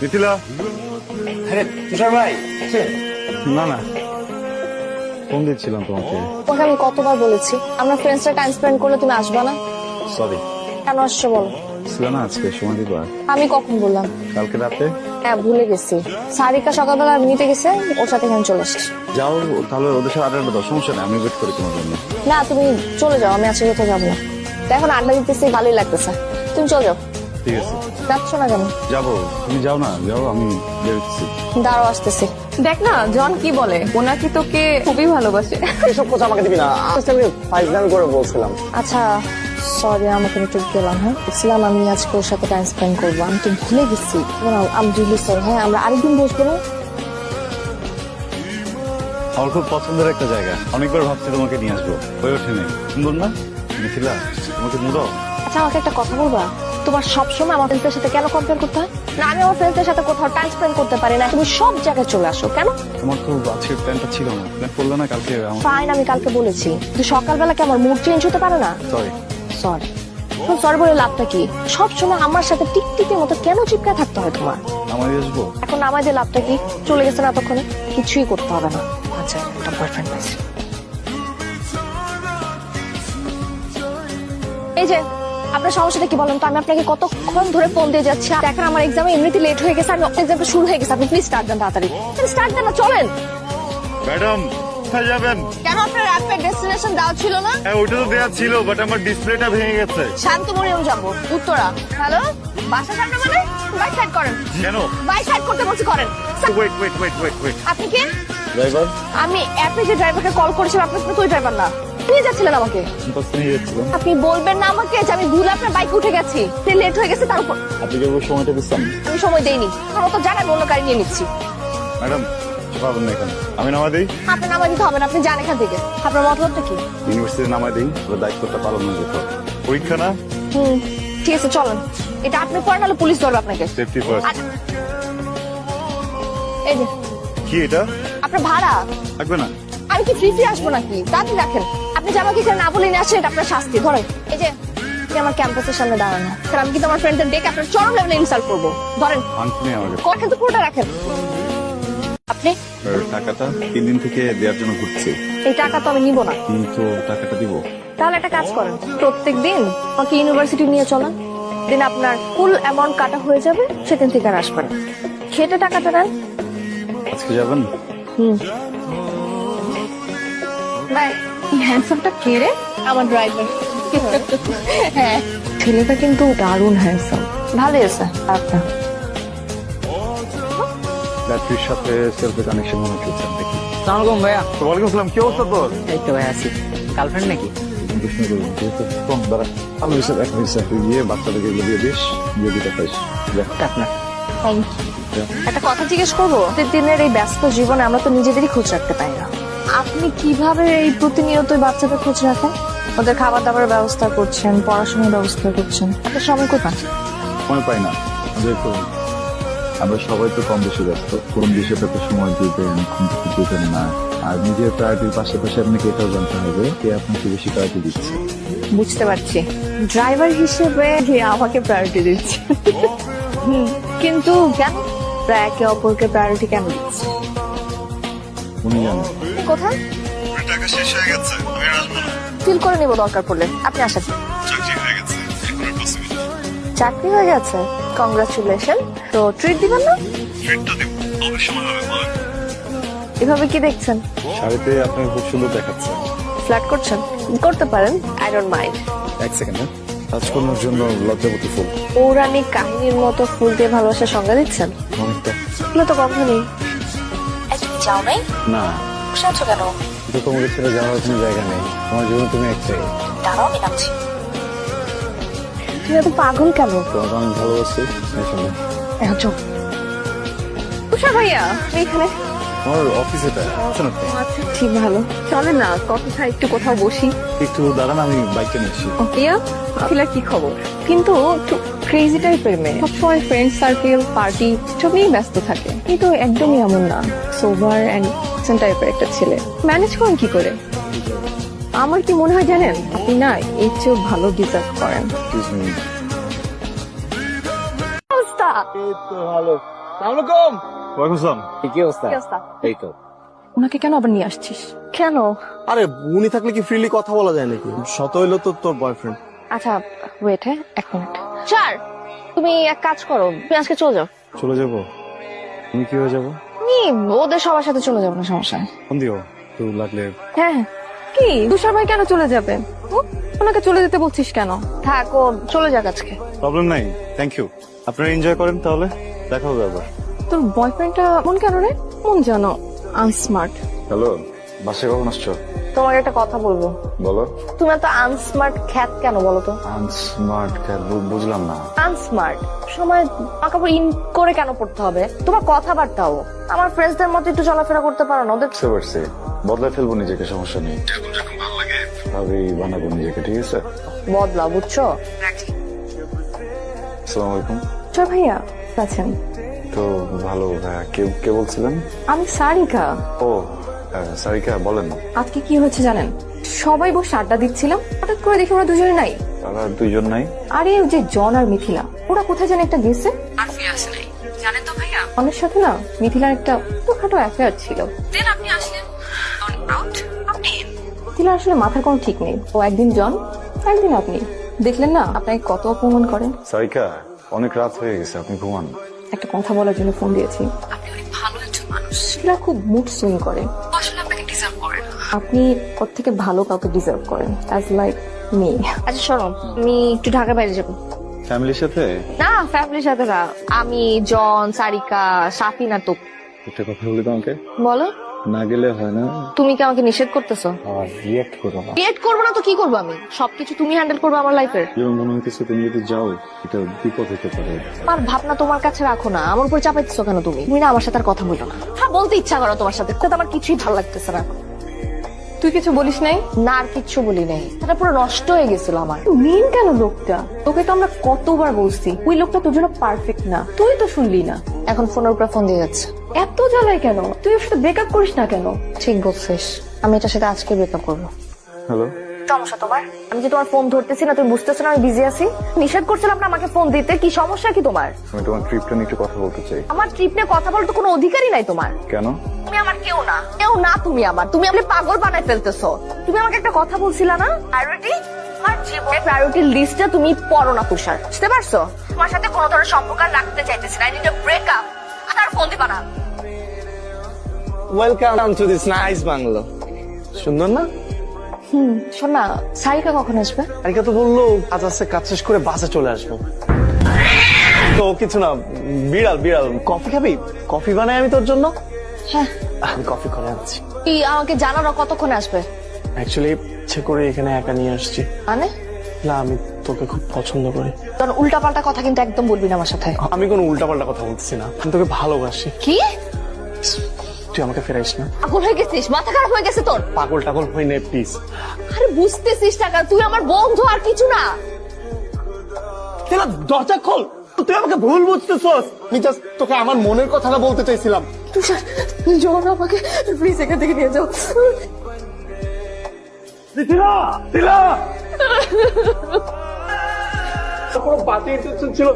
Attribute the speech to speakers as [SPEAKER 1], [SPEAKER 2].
[SPEAKER 1] মিথিলা
[SPEAKER 2] আরে তুষার ভাই
[SPEAKER 1] না না। ফোন দিচ্ছিলাম তোমাকে।
[SPEAKER 3] তোমাকে আমি কতবার বলেছি? আমরা ফ্রেন্ডসরা টাইম স্পেন্ড করলে তুমি আসবে না?
[SPEAKER 1] সরি
[SPEAKER 3] কেন আসছো বলো?
[SPEAKER 1] ছিল না আজকে সময় দিবা?
[SPEAKER 3] আমি কখন বললাম?
[SPEAKER 1] কালকে রাতে?
[SPEAKER 3] হ্যাঁ ভুলে গেছি। সারিকা সকালবেলা নিতে গেছে ওর সাথে এখানে চলে আসছি
[SPEAKER 1] যাও তাহলে ওদের সাথে আড্ডা দাও সমস্যা নেই আমি ওয়েট করি তোমার জন্য।
[SPEAKER 3] না তুমি চলে যাও আমি আজকে কোথাও যাব না। এখন আড্ডা দিতেছি ভালোই লাগতেছে। তুমি চলে যাও।
[SPEAKER 1] ঠিক আছে।
[SPEAKER 3] যাচ্ছ না কেন?
[SPEAKER 1] যাব। তুমি যাও না যাও আমি বেরোচ্ছি।
[SPEAKER 3] দাঁড়াও আসতেছি।
[SPEAKER 4] দেখ না জন কি বলে? ওনাকে তোকে খুবই ভালোবাসে।
[SPEAKER 2] এসব কথা আমাকে দিবি না। আজকে আমি ফাইজলামি করে বলছিলাম।
[SPEAKER 3] আচ্ছা সরি আমাকে আমি একটু গেলাম হ্যাঁ? বলছিলাম আমি আজকে ওর সাথে টাইম স্পেন্ড করব। আমি তো ভুলে গেছি। আমি রিলি সরি হ্যাঁ? আমরা আরেকদিন বসবো না
[SPEAKER 1] আমার খুব পছন্দের একটা জায়গা। অনেকবার ভাবছি তোমাকে নিয়ে আসব। হয়ে ওঠে নেই সুন্দর না? মিথিলা তোমাকে মুড়ো
[SPEAKER 3] আচ্ছা আমাকে একটা কথা বলবা? তোমার সবসময় আমার ফ্রেন্ডের সাথে কেন কম্পেয়ার করতে হয়? না আমি আমার ফ্রেন্ডের সাথে কোথাও টাইম স্পেন্ড করতে পারি না। তুমি সব জায়গায় চলে আসো কেন?
[SPEAKER 1] তোমার তো আজকের প্ল্যানটা ছিল না। প্ল্যান করলে না কালকে
[SPEAKER 3] ফাইন আমি কালকে বলেছি। কিন্তু সকালবেলা কি আমার মুড চেঞ্জ হতে পারে না?
[SPEAKER 1] সরি
[SPEAKER 3] সরি সরি বলে লাভটা কি? সবসময় আমার সাথে টিকটিকের মতো কেন চিপকা থাকতে হয় তোমার?
[SPEAKER 1] আসব?
[SPEAKER 3] এখন আমাদের লাভটা কি? চলে গেছে না তখন? কিছুই করতে হবে না। আচ্ছা একটা বয়ফ্রেন্ড পাইছি। এই যে আপনার সমস্যাটা কি বলেন তো? আমি আপনাকে কতক্ষণ ধরে ফোন দিয়ে যাচ্ছি। আর দেখেন আমার এক্সামে এমনিতে লেট হয়ে গেছে আমি এক্সাম শুরু হয়ে গেছে। আপনি প্লিজ স্টার্ট দেন তাড়াতাড়ি। স্টার্ট দেন না চলেন।
[SPEAKER 1] ম্যাডাম কোথায় যাবেন?
[SPEAKER 3] কেন আপনার ডেস্টিনেশন দেওয়া ছিল না?
[SPEAKER 1] হ্যাঁ ওইটা তো দেওয়া ছিল বাট আমার ডিসপ্লেটা ভেঙে গেছে।
[SPEAKER 3] শান্তমরিয়াম যাব উত্তরা। হ্যালো? বাসা সামনে মানে? সাইড করেন।
[SPEAKER 1] কেন?
[SPEAKER 3] বাইক সাইড করতে বলছি করেন।
[SPEAKER 1] Wait wait wait wait wait
[SPEAKER 3] আপনি কে?
[SPEAKER 1] ড্রাইভার
[SPEAKER 3] আমি অ্যাপে যে ড্রাইভারকে কল করেছিলাম আপনি তো ওই ড্রাইভার না। নিয়ে যাচ্ছিলেন আমাকে।
[SPEAKER 1] বাস নিয়ে যাচ্ছিলাম।
[SPEAKER 3] আপনি বলবেন না আমাকে যে আমি ভুল আপনার বাইক উঠে গেছি। সে লেট হয়ে গেছে তার উপর।
[SPEAKER 1] আপনি কেবল সময়টা দিচ্ছেন?
[SPEAKER 3] আমি সময় দেইনি। আমার তো জানান অন্য গাড়ি নিয়ে নিচ্ছি।
[SPEAKER 1] ম্যাডাম পাবেন না এখানে। আমি নামা দিই?
[SPEAKER 3] আপনার নামা দিতে হবে না আপনি যান এখান থেকে। আপনার মতলবটা কি?
[SPEAKER 1] ইউনিভার্সিটি নামাই দিই ওর দায়িত্বটা পালন হয়ে যেত পরীক্ষা না?
[SPEAKER 3] হুম ঠিক আছে চলেন। এটা আপনি পড়েন নাহলে পুলিশ ধরবে আপনাকে।
[SPEAKER 1] সেফটি ফার্স্ট
[SPEAKER 3] আচ্ছা। এই যে।
[SPEAKER 1] কি এটা?
[SPEAKER 3] আপনার ভাড়া।
[SPEAKER 1] না।
[SPEAKER 3] আমি কি ফ্রি ফ্রি আসব নাকি? তাড়াতাড়ি রাখেন। আপনি যে আমাকে এখানে না বলে নিয়ে আসছেন এটা আপনার শাস্তি। ধরেন এই যে আপনি আমার ক্যাম্পাসের সামনে দাঁড়ানো স্যার আমি কিন্তু আমার ফ্রেন্ডদের ডেকে আপনার চরম লেভেলে ইনসাল্ট করব। ধরেন রাখেন তো পুরোটা রাখেন। আপনি?
[SPEAKER 1] টাকাটা তিন দিন থেকে দেওয়ার জন্য ঘুরছি।
[SPEAKER 3] এই টাকা তো আমি নিব না।
[SPEAKER 1] কিন্তু টাকাটা দিব।
[SPEAKER 3] তাহলে একটা কাজ করেন প্রত্যেক দিন আমাকে ইউনিভার্সিটি নিয়ে চলেন। দিন আপনার ফুল অ্যামাউন্ট কাটা হয়ে যাবে সেদিন থেকে আর আসবেন খেটে টাকাটা নেন।
[SPEAKER 1] আজকে যাবেন?
[SPEAKER 3] হুম। বাই।
[SPEAKER 4] হ্যান্ডসামটা কে রে?
[SPEAKER 3] আমার ড্রাইভার হ্যাঁ। ছেলেটা কিন্তু দারুণ হ্যান্ডসাম ভালোই আছে। আপনার
[SPEAKER 1] ব্যাটারির সাথে সেলফি কানেকশন মনে হচ্ছে দেখি।
[SPEAKER 2] সালামালাইকুম ভাইয়া।
[SPEAKER 1] ওয়ালাইকুম আসসালাম কি অবস্থা তোর?
[SPEAKER 2] এই তো ভাই আছি। গার্লফ্রেন্ড নাকি?
[SPEAKER 1] আমি এক মিনিট গিয়ে দিস দিতে পারিস।
[SPEAKER 2] আপনার
[SPEAKER 3] থ্যাংক ইউ একটা কথা জিজ্ঞেস করব? প্রতিদিনের এই ব্যস্ত জীবনে আমরা তো নিজেদেরই খোঁজ রাখতে পারি না। আপনি কীভাবে এই প্রতিনিয়ত বাচ্চাদের খোঁজ রাখেন? ওদের খাবার দাবারের ব্যবস্থা করছেন পড়াশোনার ব্যবস্থা করছেন। আপনার সময় কোথায়?
[SPEAKER 1] সময় পাই না। আমরা সবাই তো কম বেশি ব্যস্ত। কোন বিষয়টাতে সময় দিবেন কোন কিছু দিবেন না। আর নিজের প্রায়োরিটির পাশাপাশি আপনাকে এটাও জানতে হবে কে আপনাকে বেশি প্রায়োরিটি দিচ্ছে।
[SPEAKER 3] বুঝতে পারছি। ড্রাইভার হিসেবে আমাকে প্রায়োরিটি দিচ্ছে। কিন্তু কেন? প্রায় একে অপরকে প্রায়োরিটি কেন দিচ্ছে?
[SPEAKER 1] উনি জানেন।
[SPEAKER 3] কোথায়?
[SPEAKER 1] টাকা শেষ হয়ে গেছে। আমি আসব না।
[SPEAKER 3] ফিল করে নিব দরকার পড়লে। আপনি আসেন।
[SPEAKER 1] চাকরি হয়ে গেছে। এখন আর পসিবল
[SPEAKER 3] চাকরি হয়ে গেছে? কংগ্রাচুলেশন তো ট্রিট দিবেন না?
[SPEAKER 1] ট্রিটটা দিব। তবে সময় হবে বলেন
[SPEAKER 3] এভাবে কি দেখছেন?
[SPEAKER 1] শাড়িতে আপনাকে খুব সুন্দর দেখাচ্ছে।
[SPEAKER 3] ফ্ল্যাট করছেন? করতে পারেন। আই ডোন্ট মাইন্ড
[SPEAKER 1] এক সেকেন্ড হ্যাঁ? রাজকন্যার জন্য লজ্জাবতী ফুল।
[SPEAKER 3] পৌরাণিক কাহিনীর মতো ফুল দিয়ে ভালোবাসা সংজ্ঞা দিচ্ছেন?
[SPEAKER 1] অনেকটা।
[SPEAKER 3] এগুলো তো গন্ধ নেই। যাও নাই
[SPEAKER 1] না।
[SPEAKER 3] বসে আছো কেন?
[SPEAKER 1] কিন্তু তোমাকে ছেড়ে যাওয়ার কোনো জায়গা নেই। তোমার জীবন তুমি একটাই।
[SPEAKER 3] দাঁড়াও আমি নামছি তুমি এত পাগল কেন?
[SPEAKER 1] তোমাকে আমি ভালোবাসি
[SPEAKER 3] এখন চল
[SPEAKER 4] ভাইয়া
[SPEAKER 3] এইখানে।
[SPEAKER 1] আমার অফিস
[SPEAKER 4] আচ্ছা
[SPEAKER 3] ঠিক ভালো।
[SPEAKER 4] চলে না কথা একটু কোথাও বসি।
[SPEAKER 1] একটু দাঁড়ান আমি বাইকটা
[SPEAKER 4] ইয়া কি খবর?
[SPEAKER 3] কিন্তু একটু ক্রেজি টাইপের মেয়ে।
[SPEAKER 4] সবসময় ফ্রেন্ড সার্কেল পার্টি সব নিয়েই ব্যস্ত থাকে।
[SPEAKER 3] কিন্তু একদমই এমন না।
[SPEAKER 4] সোভার অ্যান্ড টাইপের একটা ছেলে। ম্যানেজ করেন কি করে? আমার কি মনে হয় জানেন? আপনি না এর চেয়েও ভালো ডিজার্ভ করেন।
[SPEAKER 3] অবস্থা?
[SPEAKER 1] এই তো ভালো।
[SPEAKER 2] সালামালাইকুম
[SPEAKER 1] ওয়ালাইকুম আসসালাম।
[SPEAKER 2] কি অবস্থা?
[SPEAKER 3] কি অবস্থা?
[SPEAKER 2] এই তো।
[SPEAKER 4] ওনাকে কেন আবার নিয়ে আসছিস?
[SPEAKER 3] কেন?
[SPEAKER 5] আরে উনি থাকলে কি ফ্রিলি কথা বলা যায় নাকি? শত হইল তো তোর বয়ফ্রেন্ড
[SPEAKER 3] আচ্ছা ওয়েট হ্যাঁ এক মিনিট স্যার তুমি এক কাজ করো তুমি আজকে চলে যাও।
[SPEAKER 1] চলে যাব? তুমি কি হয়ে যাব?
[SPEAKER 3] তুমি ওদের সবার সাথে চলে যাব না সমস্যা।
[SPEAKER 1] ফোন দিও তো লাগলে
[SPEAKER 3] হ্যাঁ হ্যাঁ।
[SPEAKER 4] কি? তুষার ভাই কেন চলে যাবে? ওনাকে চলে যেতে বলছিস কেন?
[SPEAKER 3] থাক ও চলে যাক আজকে।
[SPEAKER 1] প্রবলেম নাই থ্যাংক ইউ আপনারা এনজয় করেন তাহলে দেখা হবে আবার।
[SPEAKER 4] তোর বয়ফ্রেন্ডটা মন কেন রে? মন জানো আনস্মার্ট
[SPEAKER 1] হ্যালো বাসায় কখন আসছো?
[SPEAKER 3] তোমাকে একটা কথা বলব।
[SPEAKER 1] বলো।
[SPEAKER 3] তুমি এত আনস্মার্ট খ্যাত কেন বলো তো?
[SPEAKER 1] আনস্মার্ট বুঝলাম না।
[SPEAKER 3] আনস্মার্ট সময় কাপড় ইন করে কেন পড়তে হবে? তোমার কথাবার্তাও। আমার ফ্রেন্ডসদের মতো একটু চলাফেরা করতে পারো না ওদের
[SPEAKER 1] বুঝতে পারছি। বদলে ফেলব নিজেকে সমস্যা নেই। যখন যখন ভালো লাগে ভাবেই বানাবো নিজেকে ঠিক আছে?
[SPEAKER 3] বদলা বুঝছ?
[SPEAKER 1] আসসালামু আলাইকুম।
[SPEAKER 4] তুষার ভাইয়া আছেন।
[SPEAKER 1] তো ভালো হ্যাঁ কে কে বলছিলেন?
[SPEAKER 4] আমি সারিকা।
[SPEAKER 1] ও সারিকা বলেন
[SPEAKER 4] আজকে কি হয়েছে জানেন? সবাই বসে আড্ডা দিচ্ছিলাম হঠাৎ করে দেখি ওরা দুজনে নাই।
[SPEAKER 1] তারা দুইজন নাই?
[SPEAKER 4] আরে ওই যে জন আর মিথিলা ওরা কোথায় জানে একটা গেছে? আর ফিরে আসে নাই। জানেন তো ভাইয়া? অনেক সাথে না মিথিলার একটা ছোটখাটো অ্যাফেয়ার ছিল। দেন মিথিলার আসলে মাথার কোনো ঠিক নেই। ও একদিন জন একদিন আপনি। দেখলেন না আপনাকে কত অপমান করেন
[SPEAKER 1] সারিকা অনেক রাত হয়ে গেছে আপনি ঘুমান।
[SPEAKER 4] একটা কথা বলার জন্য ফোন দিয়েছি। আপনি অনেক ভালো একজন মানুষ। খুব মুড সুইং করে। আসলে আপনাকে ডিজার্ভ করেন আপনি ওর থেকে ভালো কাউকে ডিজার্ভ করেন অ্যাজ লাইক মি
[SPEAKER 3] আচ্ছা শোনো আমি একটু ঢাকার বাইরে যাব।
[SPEAKER 1] ফ্যামিলির সাথে?
[SPEAKER 3] না ফ্যামিলির সাথে না। আমি জন সারিকা সাফি নাটক
[SPEAKER 1] একটা কথা বলি তোমাকে।
[SPEAKER 3] বলো।
[SPEAKER 1] না গেলে হয় না।
[SPEAKER 3] তুমি কি আমাকে নিষেধ করতেছো?
[SPEAKER 1] রিয়াক্ট করো না।
[SPEAKER 3] ক্রিয়েট করব না তো কি করব আমি? সবকিছু তুমি হ্যান্ডেল করবে আমার লাইফের
[SPEAKER 1] যেমন মনে হইতেছে তুমি যদি যাও এটা বিপদ হতে পারে।
[SPEAKER 3] আমার ভাবনা তোমার কাছে রাখো না। আমার উপর চাপাইতেছো কেন তুমি? তুমি না আমার সাথে আর কথা বলো না। হ্যাঁ বলতে ইচ্ছা করো তোমার সাথে। কিন্তু আমার কিছুই ভালো লাগতেছে না।
[SPEAKER 4] তুই কিছু বলিস নাই?
[SPEAKER 3] না আর কিচ্ছু বলি নাই। এটা পুরো নষ্ট হয়ে গেছিল আমার।
[SPEAKER 4] মেন কেন লোকটা? তোকে তো আমরা কতবার বলছি। ওই লোকটা তোর জন্য পারফেক্ট না। তুই তো শুনলি না।
[SPEAKER 3] এখন ফোনের উপরে ফোন দিয়ে যাচ্ছে।
[SPEAKER 4] এত জ্বালায় কেন? তুই ওর সাথে ব্রেকআপ করিস না কেন?
[SPEAKER 3] ঠিক বলছিস। আমি এটার সাথে আজকে ব্রেকআপ করব।
[SPEAKER 1] হ্যালো
[SPEAKER 3] সমস্যা তোমার? আমি যে তোমার ফোন ধরতেছি না তুমি বুঝতেছো না আমি বিজি আছি? নিষেধ করছিলাম না আমাকে ফোন দিতে কি সমস্যা কি তোমার?
[SPEAKER 1] আমি তোমার ট্রিপটা নিয়ে একটু কথা বলতে চাই।
[SPEAKER 3] আমার ট্রিপ নিয়ে কথা বলতে কোনো অধিকারই নাই তোমার।
[SPEAKER 1] কেন?
[SPEAKER 3] তুমি আমার কেউ না কেউ না তুমি আমার তুমি আমাকে পাগল বানাই ফেলতেছো। তুমি আমাকে একটা কথা বলছিলা না? প্রায়োরিটি আমার জীবনের প্রায়োরিটি লিস্টে তুমি পড়ো না তুষার। বুঝতে পারছ? তোমার সাথে কোনো ধরনের সম্পর্ক রাখতে চাইতেছি না আই নিড ব্রেকআপ আর ফোন দিবা না।
[SPEAKER 5] Welcome to this nice bungalow সুন্দর না?
[SPEAKER 3] হুম শোন না সারিকা কখন আসবে?
[SPEAKER 5] আরিকা তো বলল কাজ আছে কাজ শেষ করে বাসে চলে আসব। তো কিছু না বিড়াল বিড়াল কফি খাবি? কফি বানাই আমি তোর জন্য?
[SPEAKER 3] হ্যাঁ।
[SPEAKER 5] আমি কফি করে আনছি।
[SPEAKER 3] কি আমাকে জানানো কতক্ষণে আসবে?
[SPEAKER 5] অ্যাকচুয়ালি ইচ্ছে করে এখানে একা নিয়ে আসছি।
[SPEAKER 3] মানে?
[SPEAKER 5] না আমি তোকে খুব পছন্দ করি।
[SPEAKER 3] কারণ উল্টা পাল্টা কথা কিন্তু একদম বলবি না আমার সাথে।
[SPEAKER 5] আমি কোনো উল্টাপাল্টা কথা বলছি না। আমি তোকে ভালোবাসি।
[SPEAKER 3] কি?
[SPEAKER 5] তুই আমাকে ফেরাইস না।
[SPEAKER 3] পাগল হয়ে গেছিস মাথা খারাপ হয়ে গেছে তোর।
[SPEAKER 5] পাগল টাগল হই না প্লিজ
[SPEAKER 3] আরে বুঝতেছিস টাকা তুই আমার বন্ধু আর কিছু না।
[SPEAKER 5] তেলা দরজা খোল। তুই আমাকে ভুল বুঝতেছস। আমি জাস্ট তোকে আমার মনের কথাটা বলতে চাইছিলাম।
[SPEAKER 4] তুষার জন আমাকে প্লিজ এখান থেকে নিয়ে যাও।
[SPEAKER 5] তিলা তিলা কোনো বাতি ইন্টেনশন ছিল?